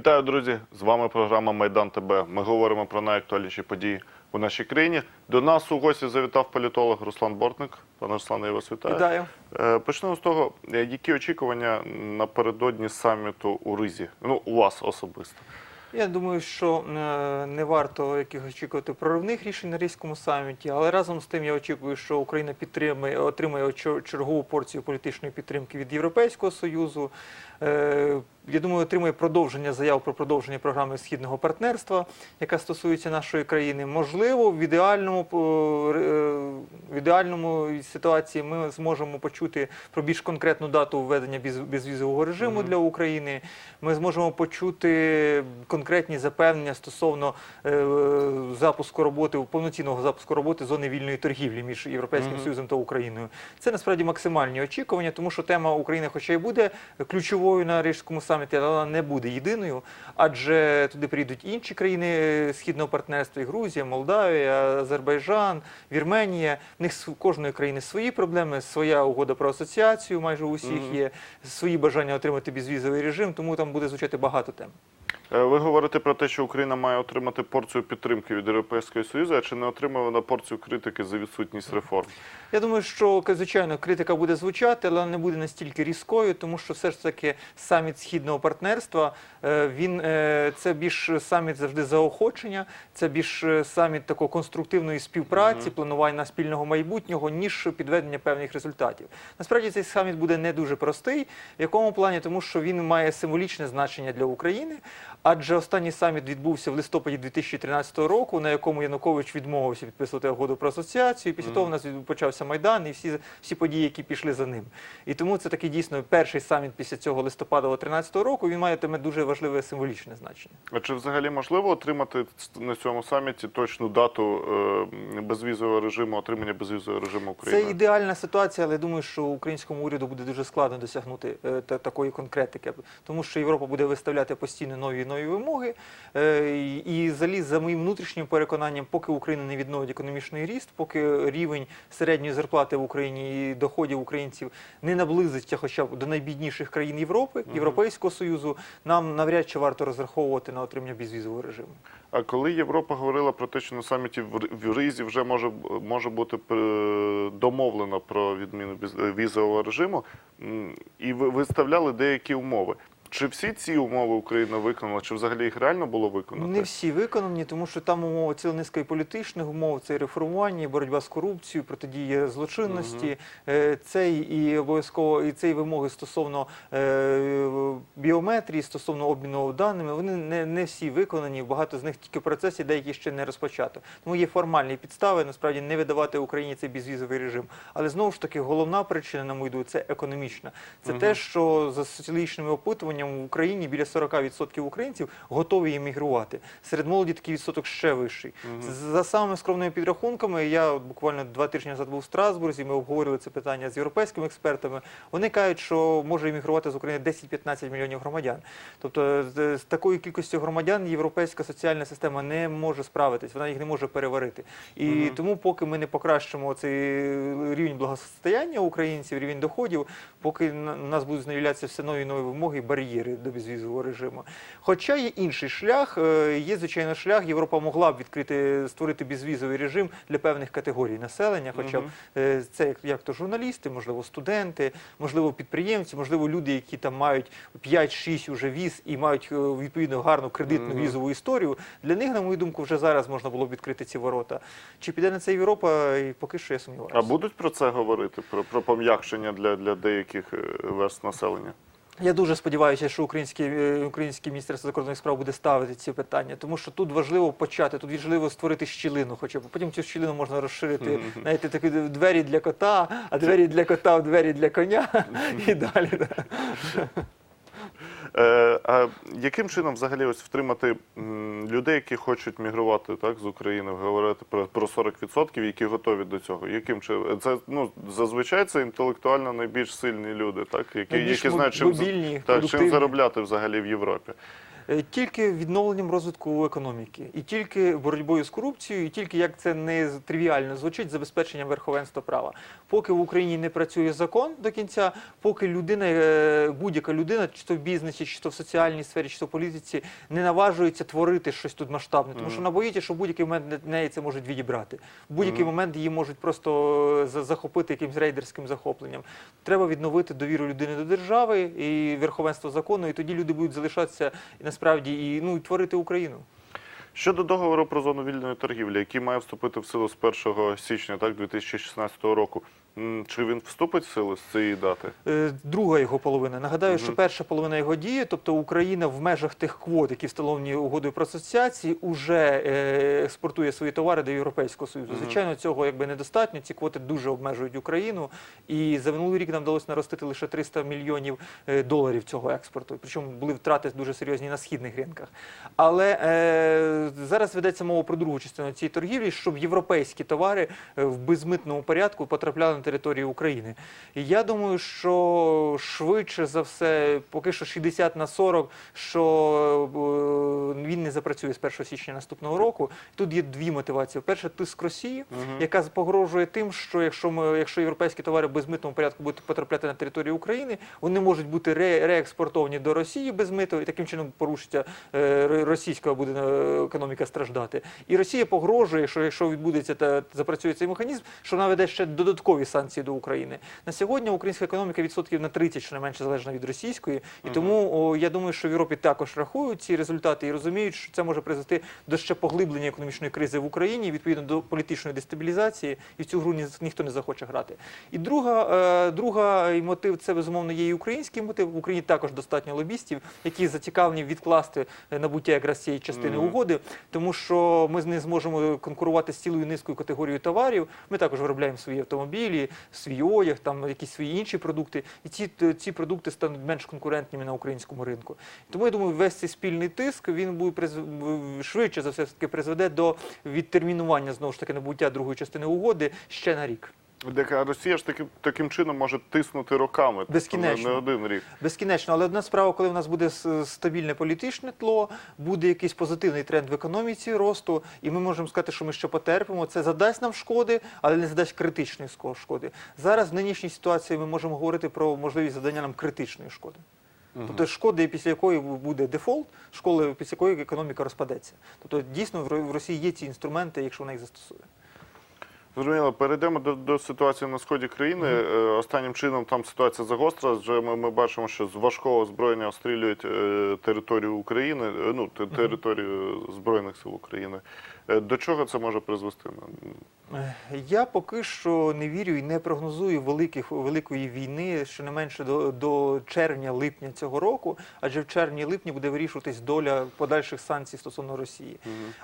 Вітаю, друзі! З вами програма Майдан ТБ. Ми говоримо про найактуальніші події у нашій країні. До нас у гості завітав політолог Руслан Бортник. Пане Руслане, я вас вітаю. Вітаю. Е, Почнемо з того, е, які очікування напередодні саміту у Ризі? Ну, у вас особисто. Я думаю, що е, не варто якихось очікувати проривних рішень на Ризькому саміті, але разом з тим я очікую, що Україна підтримає, отримає чер- чергову порцію політичної підтримки від Європейського Союзу. Е, Я думаю, отримує продовження заяв про продовження програми східного партнерства, яка стосується нашої країни. Можливо, в ідеальному е, ідеальному ситуації ми зможемо почути про більш конкретну дату введення безвізового режиму Мгм. для України. Ми зможемо почути конкретні запевнення стосовно е, запуску роботи повноцінного запуску роботи зони вільної торгівлі між Європейським Мгм. Союзом та Україною. Це насправді максимальні очікування, тому що тема України, хоча й буде ключовою на Рижському саміті, але вона не буде єдиною, адже туди прийдуть інші країни східного партнерства: і Грузія, Молдавія, Азербайджан, Вірменія. В них с- кожної країни свої проблеми, своя угода про асоціацію, майже у всіх є свої бажання отримати безвізовий режим, тому там буде звучати багато тем. Е, Ви говорите про те, що Україна має отримати порцію підтримки від Європейського Союзу, а чи не отримає вона порцію критики за відсутність реформ? Я думаю, що звичайно критика буде звучати, але не буде настільки різкою, тому що все ж таки саміт східного партнерства е, він е, це більш саміт завжди заохочення, це більш саміт такої конструктивної співпраці, Мгм. планування спільного майбутнього, ніж підведення певних результатів. Насправді цей саміт буде не дуже простий. В якому плані? Тому що він має символічне значення для України. Адже останній саміт відбувся в листопаді 2013 року, на якому Янукович відмовився підписувати угоду про асоціацію. І після того в нас почався майдан і всі, всі події, які пішли за ним. І тому це такий дійсно перший саміт після цього листопада 2013 року. Він матиме дуже важливе символічне значення. А чи взагалі можливо отримати на цьому саміті точну дату е, безвізового режиму, отримання безвізового режиму України? Це ідеальна ситуація, але я думаю, що українському уряду буде дуже складно досягнути е, такої конкретики, тому що Європа буде виставляти постійно нові нові вимоги. Е, і- взагалі, за моїм внутрішнім переконанням, поки Україна не відновить економічний ріст, поки рівень середньої зарплати в Україні і доходів українців не наблизиться хоча б до найбідніших країн Європи, Європейського Союзу, нам навряд чи варто розраховувати на отримання безвізового режиму. А коли Європа говорила про те, що на саміті в Ризі вже може може бути е, домовлено про відміну е, візового режиму, і ви виставляли деякі умови. Чи всі ці умови Україна виконала, чи взагалі їх реально було виконати? Не всі виконані, тому що там умови ціла низка і політичних умов, це і реформування, і боротьба з корупцією, протидія злочинності, е, це і обов'язково і це і вимоги стосовно е, біометрії, стосовно обміну даними. Вони не, не всі виконані. Багато з них тільки в процесі, деякі ще не розпочато. Тому є формальні підстави насправді не видавати Україні цей безвізовий режим. Але знову ж таки, головна причина, на мою думку, це економічна. Це Мгм. те, що за соціологічними опитуваннями в Україні біля 40% українців готові емігрувати. Серед молоді такий відсоток ще вищий. За самими скромними підрахунками, я от буквально два тижні назад був у Страсбурзі, ми обговорили це питання з європейськими експертами. Вони кажуть, що може емігрувати з України 10-15 мільйонів громадян. Тобто з, такою кількістю громадян європейська соціальна система не може справитись, вона їх не може переварити. І тому, поки ми не покращимо цей рівень благосостояння українців, рівень доходів, поки на- у нас будуть з'являтися все нові нові вимоги і бар'єри до безвізового режиму. Хоча є інший шлях, е, є звичайно шлях. Європа могла б відкрити створити безвізовий режим для певних категорій населення, хоча б е, це як, як то журналісти, можливо, студенти, можливо, підприємці, можливо, люди, які там мають 5-6 уже віз і мають е, відповідно гарну кредитну візову історію. Для них, на мою думку, вже зараз можна було б відкрити ці ворота. Чи піде на це Європа? І поки що я сумніваюся. А будуть про це говорити? Про, про пом'якшення для, для деяких верст населення? Я дуже сподіваюся, що українське, е, українське міністерство закордонних справ буде ставити ці питання, тому що тут важливо почати, тут важливо створити щілину, хоча б потім цю щілину можна розширити, знаєте, такі двері для кота, а двері для кота, двері для коня і далі. да. Е, а яким чином взагалі ось втримати людей, які хочуть мігрувати так, з України, говорити про, про 40%, які готові до цього? Яким чином? Це ну, зазвичай це інтелектуально найбільш сильні люди, так, які, Найбільш які знають, чим, мобільні, так, чим заробляти взагалі в Європі. Е, Тільки відновленням розвитку економіки, і тільки боротьбою з корупцією, і тільки як це не тривіально звучить, забезпеченням верховенства права. Поки в Україні не працює закон до кінця, поки людина, е, будь-яка людина, чи то в бізнесі, чи то в соціальній сфері, чи то в політиці, не наважується творити щось тут масштабне, тому що вона боїться, що в будь-який момент неї це можуть відібрати. В будь-який момент її можуть просто е, захопити якимось рейдерським захопленням. Треба відновити довіру людини до держави і верховенство закону, і тоді люди будуть залишатися і насправді і ну і творити Україну. Щодо договору про зону вільної торгівлі, який має вступити в силу з 1 січня так, 2016 року, чи він вступить в силу з цієї дати? Е, Друга його половина. Нагадаю, що перша половина його діє, тобто Україна в межах тих квот, які встановлені угодою про асоціації, уже е, експортує свої товари до Європейського Союзу. Мгм. Звичайно, цього якби недостатньо. Ці квоти дуже обмежують Україну. І за минулий рік нам вдалося наростити лише 300 мільйонів е, доларів цього експорту. Причому були втрати дуже серйозні на східних ринках. Але е, зараз ведеться мова про другу частину цієї торгівлі, щоб європейські товари в безмитному порядку потрапляли на територію України. І я думаю, що швидше за все, поки що 60 на 40, що е, він не запрацює з 1 січня наступного року. Тут є дві мотивації. Перше, тиск Росії, яка погрожує тим, що якщо ми, якщо європейські товари в безмитному порядку будуть потрапляти на територію України, вони можуть бути ре, реекспортовані до Росії без миту, і таким чином порушиться е, російська буде е, економіка страждати. І Росія погрожує, що якщо відбудеться та запрацює цей механізм, що вона веде ще додаткові санкції до України. На сьогодні українська економіка відсотків на 30 щонайменше залежна від російської, і тому о, я думаю, що в Європі також рахують ці результати і розуміють, що це може призвести до ще поглиблення економічної кризи в Україні, відповідно до політичної дестабілізації, і в цю гру ні, ніхто не захоче грати. І друга, е, друга мотив це безумовно є і український мотив. В Україні також достатньо лобістів, які зацікавлені відкласти е, набуття якраз цієї частини угоди, тому що ми не зможемо конкурувати з цілою низкою категорією товарів. Ми також виробляємо свої автомобілі, свій одяг, там якісь свої інші продукти, і ці, ці продукти стануть менш конкурентними на українському ринку. Тому я думаю, весь цей спільний тиск він буде призв- швидше за все таки призведе до відтермінування знову ж таки набуття другої частини угоди ще на рік. Дека Росія ж таким, таким чином може тиснути роками. тобто Безкінечно. Не, не один рік. Безкінечно, але одна справа, коли в нас буде стабільне політичне тло, буде якийсь позитивний тренд в економіці росту, і ми можемо сказати, що ми ще потерпимо. Це задасть нам шкоди, але не задасть критичної шкоди. Зараз в нинішній ситуації ми можемо говорити про можливість задання нам критичної шкоди. Тобто шкоди, після якої буде дефолт, школи, після якої економіка розпадеться. Тобто дійсно в Росії є ці інструменти, якщо вона їх застосує. Зрозуміло, перейдемо до, до ситуації на сході країни. Е, Останнім чином там ситуація загостра. Вже ми, ми бачимо, що з важкого озброєння обстрілюють е, територію України, ну ну те- територію збройних сил України. Е, До чого це може призвести? Я поки що не вірю і не прогнозую великих, великої війни, щонайменше до, до червня-липня цього року, адже в червні-липні буде вирішуватись доля подальших санкцій стосовно Росії.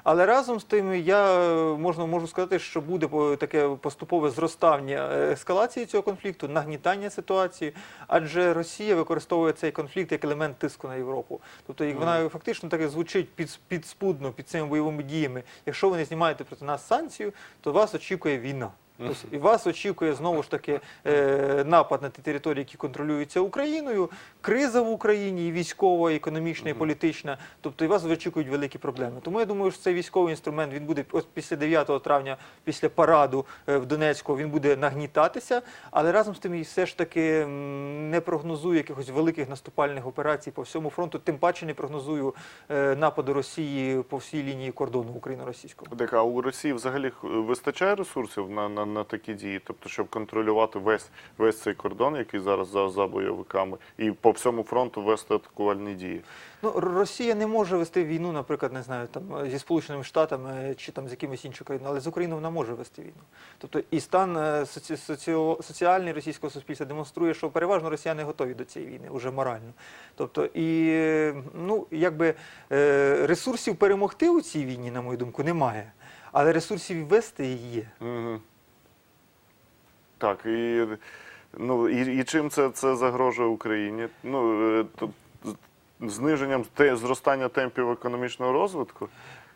Але разом з тим я можна можу сказати, що буде таке поступове зростання е, ескалації цього конфлікту, нагнітання ситуації, адже Росія використовує цей конфлікт як елемент тиску на Європу. Тобто і вона фактично так і звучить під, підспудно під цими бойовими діями. Якщо ви не знімаєте проти нас санкцію, то вас очікує війна. Ось, і вас очікує знову ж таки е, напад на ті території, які контролюються Україною, криза в Україні, і військова, і економічна, і політична. Тобто і вас очікують великі проблеми. Тому я думаю, що цей військовий інструмент він буде ось після 9 травня, після параду е, в Донецьку, він буде нагнітатися, але разом з тим і все ж таки не прогнозую якихось великих наступальних операцій по всьому фронту. Тим паче не прогнозую е, нападу Росії по всій лінії кордону україно-російського. Дека, а у Росії взагалі вистачає ресурсів на, на, на такі дії, тобто, щоб контролювати весь, весь цей кордон, який зараз за, за бойовиками, і по всьому фронту вести атакувальні дії. Ну, Росія не може вести війну, наприклад, не знаю, там зі Сполученими Штатами чи там з якимось іншою країною, але з Україною вона може вести війну. Тобто і стан е, соці... соціо- соціальний російського суспільства демонструє, що переважно росіяни готові до цієї війни уже морально. Тобто, і е, ну якби е, ресурсів перемогти у цій війні, на мою думку, немає. Але ресурсів вести її є. Угу. Так, і, ну, і, і чим це, це загрожує Україні? Ну, е, то, зниженням те, зростання темпів економічного розвитку?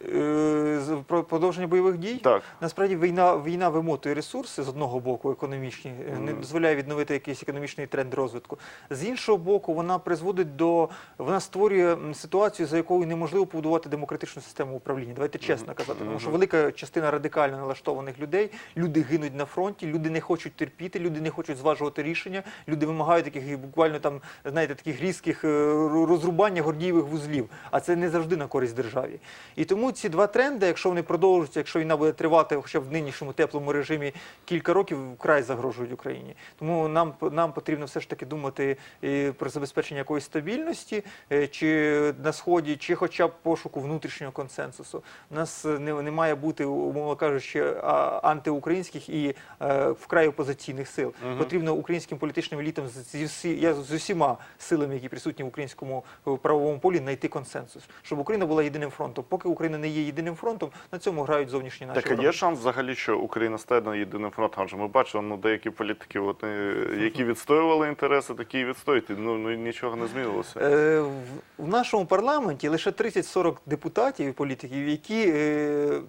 Е, Про продовження бойових дій? Так. Насправді війна, війна вимотує ресурси з одного боку, економічні, е, не дозволяє відновити якийсь економічний тренд розвитку. З іншого боку, вона призводить до вона створює ситуацію, за якою неможливо побудувати демократичну систему управління. Давайте чесно казати, тому що велика частина радикально налаштованих людей, люди гинуть на фронті, люди не хочуть терпіти, люди не хочуть зважувати рішення, люди вимагають таких буквально там, знаєте, таких різких е, розрубання гордієвих вузлів. А це не завжди на користь державі. І тому ці два тренди, якщо вони продовжуються, якщо війна буде тривати, хоча б в нинішньому теплому режимі кілька років, вкрай загрожують Україні. Тому нам нам потрібно все ж таки думати е, про забезпечення якоїсь стабільності, е, чи на сході, чи хоча б пошуку внутрішнього консенсусу. У нас не, не має бути, умовно кажучи, антиукраїнських і е, вкрай опозиційних сил. Мгм. Потрібно українським політичним елітам з, всі, я з усіма силами, які присутні в українському е, правовому полі, знайти консенсус, щоб Україна була єдиним фронтом. Поки Україна не є єдиним фронтом, на цьому грають зовнішні наші Так, є шанс взагалі, що Україна стане на єдиним фронтом? Адже ми бачимо, ну деякі політики, от, е, які відстоювали інтереси, такі і відстоюють. Ну, ну нічого не змінилося. Е, в- В нашому парламенті лише 30-40 депутатів і політиків, які, е,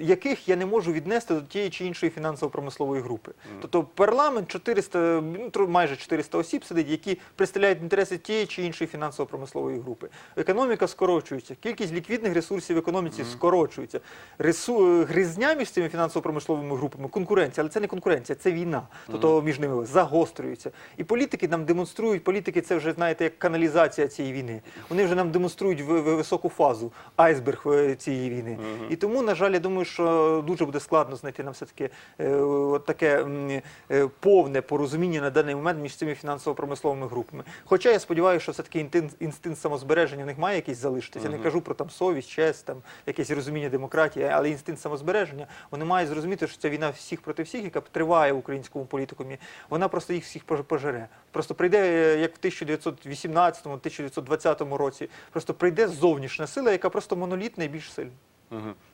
яких я не можу віднести до тієї чи іншої фінансово-промислової групи. Тобто парламент 400, ну, майже 400 осіб сидить, які представляють інтереси тієї чи іншої фінансово-промислової групи. Економіка скорочується, кількість ліквідних ресурсів в економіці скорочується. Ресу... Гризня між цими фінансово-промисловими групами, конкуренція, але це не конкуренція, це війна. Тобто між ними загострюється. І політики нам демонструють, політики це вже знаєте як каналізація цієї війни. Вони вже нам демонструють в- в- високу фазу, айсберг е, цієї війни. І тому, на жаль, я думаю, що дуже буде складно знайти нам все-таки е, от таке е, повне порозуміння на даний момент між цими фінансово-промисловими групами. Хоча я сподіваюся, що все-таки інстинкт, інстинкт самозбереження в них має якийсь залишитися. Я не кажу про там совість, честь, там якесь розуміння демократії, але інстинкт самозбереження. Вони мають зрозуміти, що ця війна всіх проти всіх, яка триває в українському політикумі, вона просто їх всіх пожере. Просто прийде, е, як в 1918-1920 році, просто прийде зовнішня сила, яка просто монолітна і більш сильна.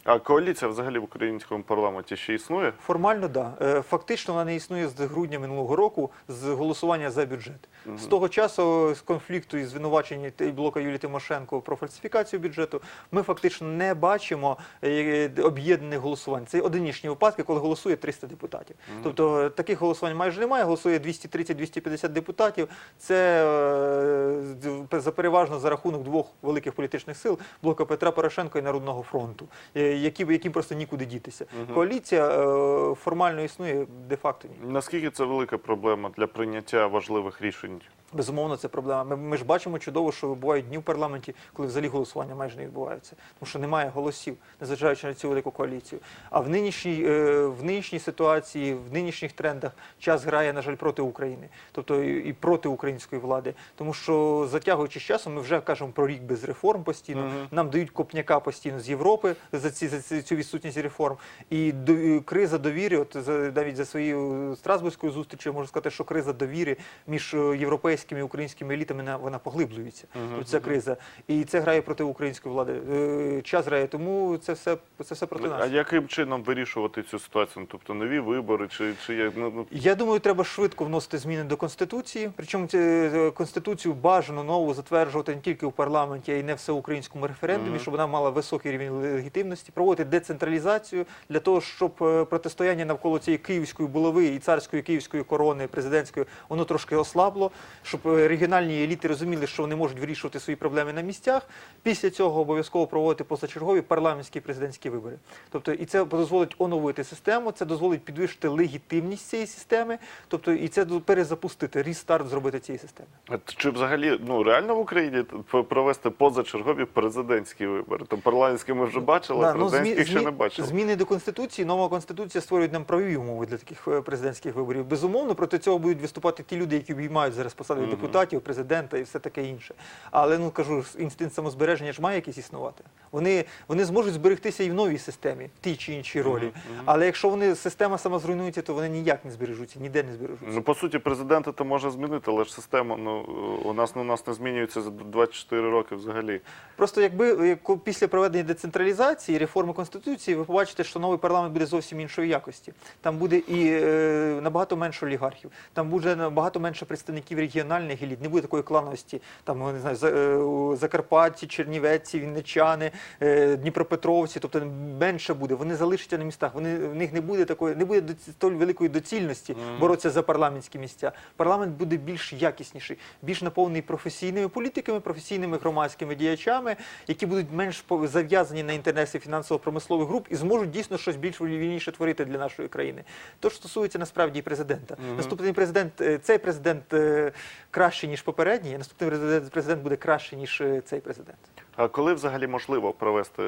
А коаліція взагалі в українському парламенті ще існує? Формально, да. Е, Фактично вона не існує з грудня минулого року з голосування за бюджет. З того часу, з конфлікту і звинувачення блока Юлії Тимошенко про фальсифікацію бюджету, ми фактично не бачимо е, об'єднаних голосувань. Це одиничні випадки, коли голосує 300 депутатів. Тобто е, таких голосувань майже немає. Голосує 230-250 депутатів. Це е, за переважно за рахунок двох великих політичних сил блока Петра Порошенка і Народного фронту, які, яким просто нікуди дітися. Коаліція е, формально існує, де-факто ні. Наскільки це велика проблема для прийняття важливих рішень? Безумовно, це проблема. Ми, ми ж бачимо чудово, що бувають дні в парламенті, коли взагалі голосування майже не відбуваються, тому що немає голосів, незважаючи на цю велику коаліцію. А в нинішній, е, в нинішній ситуації, в нинішніх трендах час грає, на жаль, проти України, тобто і, проти української влади. Тому що затягуючи з часом, ми вже кажемо про рік без реформ постійно. Мгм. Нам дають копняка постійно з Європи за ці за цю відсутність реформ. І до, криза довіри, от за навіть за своєю Страсбурзькою зустрічю, можу сказати, що криза довіри між е, європейськими і українськими елітами на- вона поглиблюється. Тобто ця криза. І це грає проти української влади. Е, Час грає, тому це все це все проти А нас. яким чином вирішувати цю ситуацію? Ну, Тобто нові вибори, чи, чи як ну, ну, Я думаю, треба швидко вносити зміни до конституції. Причому е, конституцію бажано нову затверджувати не тільки в парламенті, а й не всеукраїнському референдумі, щоб вона мала високий рівень легітимності, проводити децентралізацію для того, щоб е, протистояння навколо цієї київської булави і царської київської корони президентської воно трошки ослабло, щоб регіональні еліти розуміли, що вони можуть вирішувати свої проблеми на місцях. Після цього обов'язково проводити позачергові парламентські і президентські вибори. Тобто, і це дозволить оновити систему, це дозволить підвищити легітимність цієї системи, тобто і це перезапустити, рестарт зробити цієї системи. чи взагалі ну реально в Україні провести позачергові президентські вибори? То парламентські ми вже бачили, Да, ну, змі- ще не бачили. Зміни до конституції, нова конституція створюють нам правові умови для таких е, президентських виборів. Безумовно, проти цього будуть виступати ті люди, які обіймають зараз посади Мгм. депутатів, президента і все таке інше. Але ну кажу, інстинкт самозбереження ж має якийсь існувати. Вони, вони зможуть зберегтися і в новій системі, в тій чи іншій ролі. Але якщо вони система сама зруйнується, то вони ніяк не збережуться, ніде не збережуться. Ну, по суті, президента то може змінити, але ж система ну, у нас ну, у нас не змінюється за 24 роки взагалі. Просто якби після проведення децентралізації, реформи конституції, ви побачите, що новий парламент буде зовсім іншої якості. Там буде і е, набагато менше олігархів, там буде набагато менше представників регіональних. Регіональних еліт, не буде такої клановості, там не знаю, е, у Закарпатті, Чернівці, Вінничани, е, Дніпропетровці, тобто менше буде. Вони залишаться на містах. Вони в них не буде такої, не буде столь великої доцільності боротися за парламентські місця. Парламент буде більш якісніший, більш наповнений професійними політиками, професійними громадськими діячами, які будуть менш зав'язані на інтереси фінансово-промислових груп і зможуть дійсно щось більш вільніше творити для нашої країни. То ж стосується насправді і президента. Наступний президент, е, цей президент е, кращий ніж попередній, а наступний президент, буде краще ніж е, цей президент. А коли взагалі можливо провести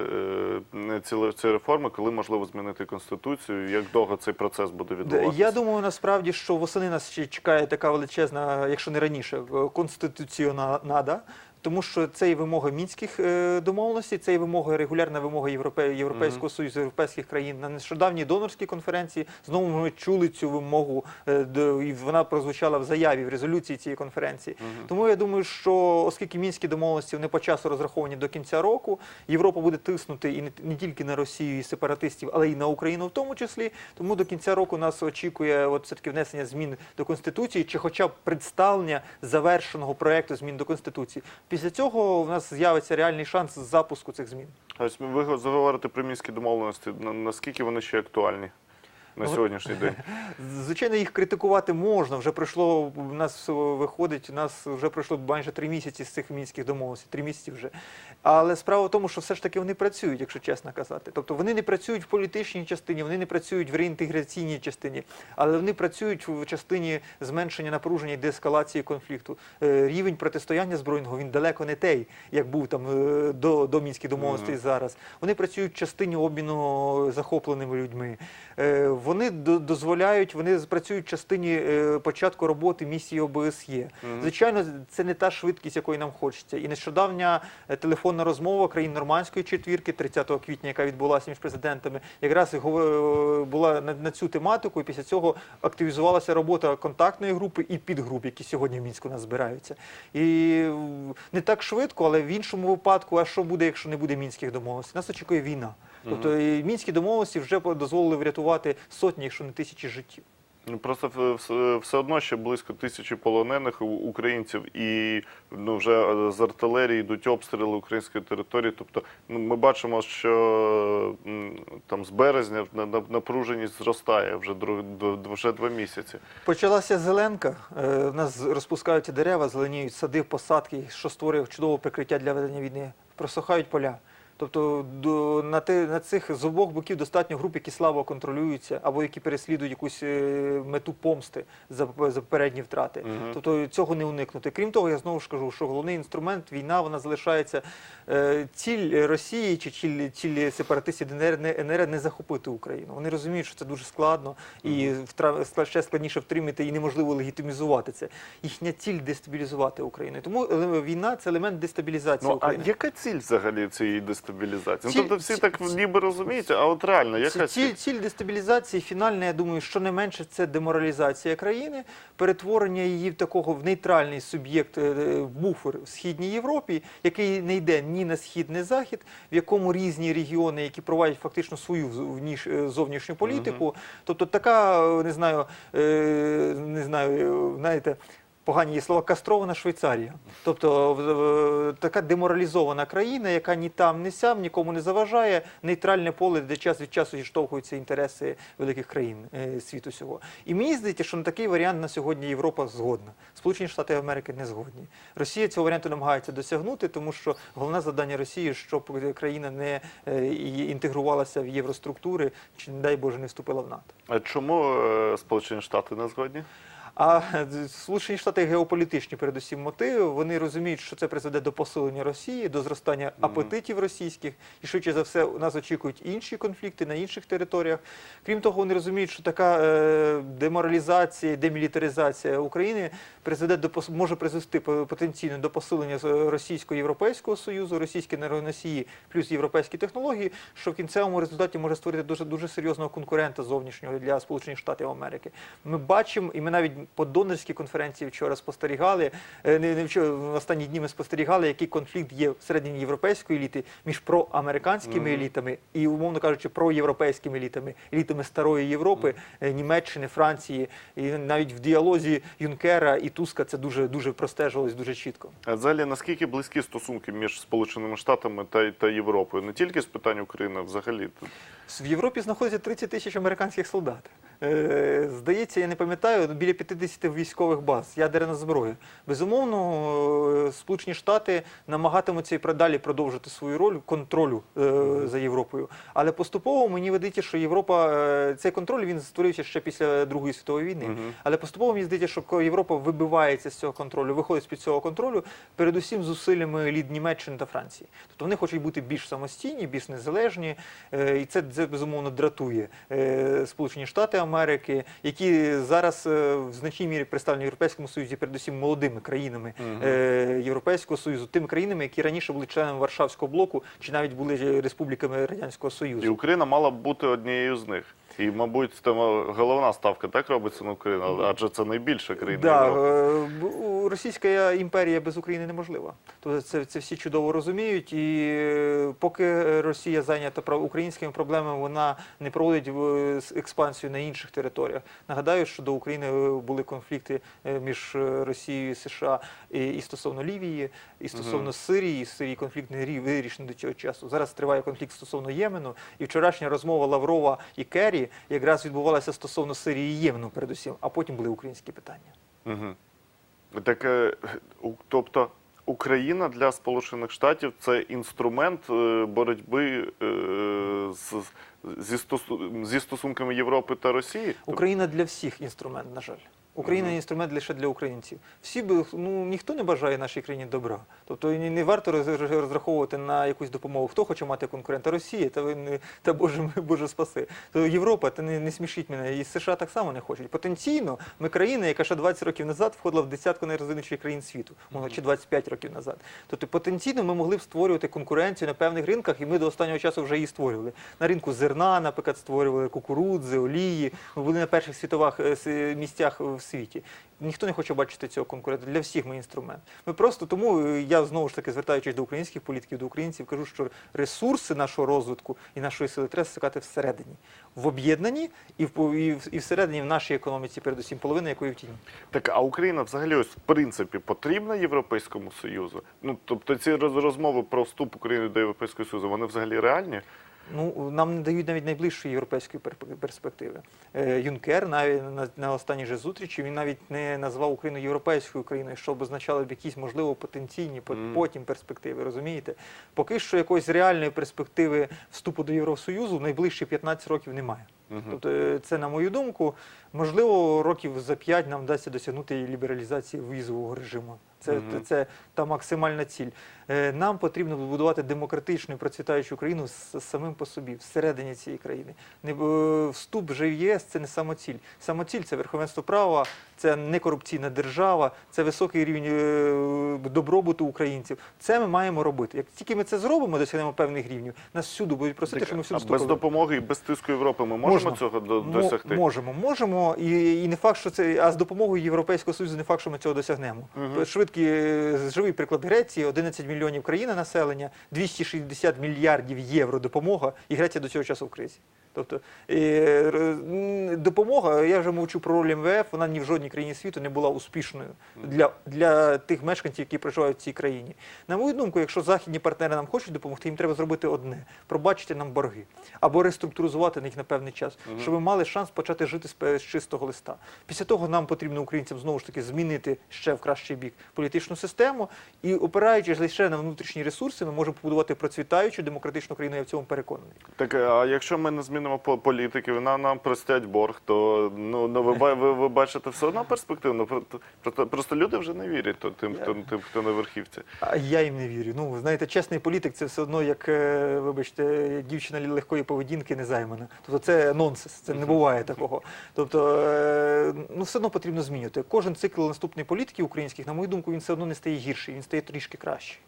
е, ці, ці реформи, коли можливо змінити конституцію? Як довго цей процес буде відбуватися? Я думаю, насправді, що восени нас ще чекає така величезна, якщо не раніше, конституціонада. Тому що це і вимога мінських е, домовленостей, це і вимога регулярна вимога Європе, Європейського союзу європейських країн на нещодавній донорській конференції. Знову ми чули цю вимогу, е, і вона прозвучала в заяві в резолюції цієї конференції. Тому я думаю, що оскільки мінські домовленості вони по часу розраховані до кінця року, Європа буде тиснути і не, не тільки на Росію і сепаратистів, але й на Україну в тому числі. Тому до кінця року нас очікує от все таки внесення змін до конституції, чи хоча б представлення завершеного проекту змін до конституції. Після цього в нас з'явиться реальний шанс запуску цих змін. Ось ви говорите про мінські домовленості. Наскільки вони ще актуальні на сьогоднішній день? Звичайно, їх критикувати можна. Вже пройшло у нас е, виходить. У нас вже пройшло майже три місяці з цих мінських домовленостей, три місяці вже. Але справа в тому, що все ж таки вони працюють, якщо чесно казати. Тобто вони не працюють в політичній частині, вони не працюють в реінтеграційній частині, але вони працюють в частині зменшення напруження і деескалації конфлікту. Е, Рівень протистояння збройного він далеко не той, як був там е, до, до мінських домовленостей зараз. Вони працюють в частині обміну захопленими людьми. Е, Вони до- дозволяють, вони працюють в частині е, початку роботи місії ОБСЄ. Звичайно, це не та швидкість, якої нам хочеться. І нещодавня е, телефонна розмова країн нормандської четвірки, 30 квітня, яка відбулася між президентами, якраз і була на, цю тематику. І після цього активізувалася робота контактної групи і підгруп, які сьогодні в мінську у нас збираються. І е, не так швидко, але в іншому випадку, а що буде, якщо не буде мінських домовленостей? Нас очікує війна. Тобто мінські домовленості вже дозволили врятувати сотні, якщо не тисячі життів. Ну, Просто все одно ще близько тисячі полонених українців, і ну, вже е, з артилерії йдуть обстріли української території. Тобто ну, ми бачимо, що там з березня на- на- напруженість зростає вже, друг, вже два місяці. Почалася зеленка. е, У нас розпускаються дерева, зеленіють сади, посадки, що створює чудове прикриття для ведення війни. Просухають поля. Тобто до, на, те, на цих з обох боків достатньо груп, які слабо контролюються, або які переслідують якусь е, мету помсти за, за попередні втрати. Тобто цього не уникнути. Крім того, я знову ж кажу, що головний інструмент війна вона залишається е, ціль Росії чи ціль, ціль сепаратистів ДНР не, НР не захопити Україну. Вони розуміють, що це дуже складно і втра- ще складніше втримати і неможливо легітимізувати це. Їхня ціль дестабілізувати Україну. Тому е, війна це елемент дестабілізації Ну а яка ціль взагалі цієї дестабілізації? Ну, Ціль- тобто всі так ніби розуміють, а от реально, яка Ціль, ціль? дестабілізації фінальна, я думаю, що не менше це деморалізація країни, перетворення її в такого в нейтральний суб'єкт е, в буфер в східній Європі, який не йде ні на схід, ні на захід, в якому різні регіони, які проводять фактично свою е, зовнішню політику. Тобто така, е, не знаю, е, не знаю, е, знаєте. Погані є слова кастрована Швейцарія, тобто така деморалізована країна, яка ні там, ні сям нікому не заважає, нейтральне поле, де час від часу зіштовхуються інтереси великих країн е, світу всього. І мені здається, що на такий варіант на сьогодні Європа згодна. Сполучені Штати Америки не згодні. Росія цього варіанту намагається досягнути, тому що головне завдання Росії, щоб країна не е, інтегрувалася в євроструктури, чи не дай Боже не вступила в НАТО. А чому е, Сполучені Штати не згодні? А Сполучені Штати геополітичні, передусім, мотиви. Вони розуміють, що це призведе до посилення Росії, до зростання апетитів російських, і швидше за все нас очікують інші конфлікти на інших територіях. Крім того, вони розуміють, що така е, деморалізація, демілітаризація України призведе до може призвести по- потенційно до посилення російсько-європейського союзу, російські енергоносії плюс європейські технології, що в кінцевому результаті може створити дуже дуже серйозного конкурента зовнішнього для Сполучених Штатів Америки. Ми бачимо, і ми навіть по донорській конференції вчора спостерігали. е, Не, не вчора, в останні дні ми спостерігали, який конфлікт є всередині європейської еліти між проамериканськими елітами і, умовно кажучи, проєвропейськими елітами, елітами старої Європи, е, Німеччини, Франції. І навіть в діалозі Юнкера і Туска це дуже дуже простежувалось дуже чітко. А взагалі, наскільки близькі стосунки між Сполученими Штатами та, та Європою? Не тільки з питань України, а взагалі. В Європі знаходиться 30 тисяч американських солдат. Е, Здається, я не пам'ятаю, біля 50 військових баз, ядерна зброя. Безумовно, е, Сполучені Штати намагатимуться і продалі продовжити свою роль контролю е, за Європою. Але поступово мені видається, що Європа цей контроль він створився ще після Другої світової війни. Але поступово мені здається, що Європа вибивається з цього контролю, виходить з під цього контролю, передусім зусиллями лід Німеччини та Франції. Тобто вони хочуть бути більш самостійні, більш незалежні, і це, це безумовно дратує Сполучені Штати Америки, які зараз е, в значній мірі представлені в Європейському Союзі, передусім молодими країнами е, Європейського Союзу, тими країнами, які раніше були членами Варшавського блоку чи навіть були республіками Радянського союзу, І Україна мала б бути однією з них. І, мабуть, там е, головна ставка так робиться на Україну, адже це найбільша країна Да, Європи. е, Російська імперія без України неможлива. Тобто це, це всі чудово розуміють. І е, поки Росія зайнята українськими проблемами, вона не проводить експансію на інших територіях. Нагадаю, що до України були конфлікти між Росією і США і, стосовно Лівії, і стосовно Мгм. Сирії. Сирії конфлікт не рі- вирішений до цього часу. Зараз триває конфлікт стосовно Ємену. І вчорашня розмова Лаврова і Керрі якраз відбувалася стосовно Сирії і Ємену, передусім, а потім були українські питання. Угу. Так, е, тобто Україна для Сполучених Штатів це інструмент е, боротьби е, з, зі стосунками Європи та Росії. Україна для всіх інструмент, на жаль. Україна Мгм. інструмент лише для українців. Всі би ну ніхто не бажає нашій країні добра. Тобто не варто розраховувати на якусь допомогу. Хто хоче мати конкурента? Росія, та ви не та Боже ми- Боже спаси. То Європа, та не, не смішіть мене. І США так само не хочуть. Потенційно, ми країна, яка ще 20 років назад входила в десятку найрозвинутіших країн світу, мовно, чи 25 років назад. Тобто потенційно ми могли б створювати конкуренцію на певних ринках, і ми до останнього часу вже її створювали. На ринку зерна, наприклад, створювали кукурудзи, олії. Ми були на перших світових е, місцях в світі. Ніхто не хоче бачити цього конкурента. Для всіх ми інструмент. Ми просто тому е, я знову ж таки звертаючись до українських політиків, до українців, кажу, що ресурси нашого розвитку і нашої сили треба шукати всередині, в об'єднанні і в і і всередині в нашій економіці, передусім половина якої в тіні. Так, а Україна взагалі ось в принципі потрібна Європейському Союзу? Ну тобто ці роз- розмови про вступ України до Європейського Союзу, вони взагалі реальні? Ну, нам не дають навіть найближчої європейської перспективи. Е, Юнкер навіть на, на останній же зустрічі він навіть не назвав Україну європейською країною, що б означало б якісь можливо потенційні по- потім перспективи. Розумієте? Поки що якоїсь реальної перспективи вступу до Євросоюзу в найближчі 15 років немає. Тобто, е, це, на мою думку, можливо, років за 5 нам вдасться досягнути лібералізації візового режиму. Це, Мгм. це та максимальна ціль. Е, Нам потрібно будувати демократичну і процвітаючу країну з самим по собі, всередині цієї країни. Не вступ вже в ЄС це не самоціль. Самоціль це верховенство права, це некорупційна держава, це високий рівень е, добробуту українців. Це ми маємо робити. Як тільки ми це зробимо, досягнемо певних рівнів, нас всюди будуть просити, Так, що ми всюди без допомоги і без тиску Європи ми можемо Можна. цього досягти? Можемо, можемо, і, і не факт, що це, а з допомогою Європейського Союзу не факт, що ми цього досягнемо. Мгм. Швидкий е, живий приклад Греції, 11 мільйонів країни населення, 260 мільярдів євро допомога, і Греція до цього часу в кризі. Тобто м, допомога, я вже мовчу про роль МВФ, вона ні в жодній країні світу не була успішною для, для тих мешканців, які проживають в цій країні. На мою думку, якщо західні партнери нам хочуть допомогти, їм треба зробити одне: пробачити нам борги або реструктуризувати них на певний час, щоб ми мали шанс почати жити з, з чистого листа. Після того нам потрібно українцям знову ж таки змінити ще в кращий бік політичну систему і опираючись лише на внутрішні ресурси, ми можемо побудувати процвітаючу демократичну країну. Я в цьому переконаний. Так, а якщо ми не змінимо по- політики, вона нам простять борг, то ну, ну ви, ви, ви бачите все одно перспективно. Просто, просто, просто люди вже не вірять то- тим, хто, тим, хто на верхівці. А я їм не вірю. Ну, знаєте, чесний політик це все одно, як, е, вибачте, дівчина легкої поведінки незаймана. Тобто це нонсенс, це не буває такого. Тобто, е, ну, все одно потрібно змінювати. Кожен цикл наступної політики українських, на мою думку, він все одно не стає гірший, він стає трішки кращий.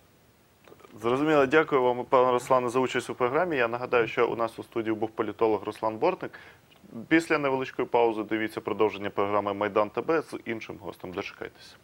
Зрозуміло, дякую вам, пане Руслане, за участь у програмі. Я нагадаю, що у нас у студії був політолог Руслан Бортник. Після невеличкої паузи дивіться продовження програми Майдан ТБ з іншим гостем. Дочекайтеся.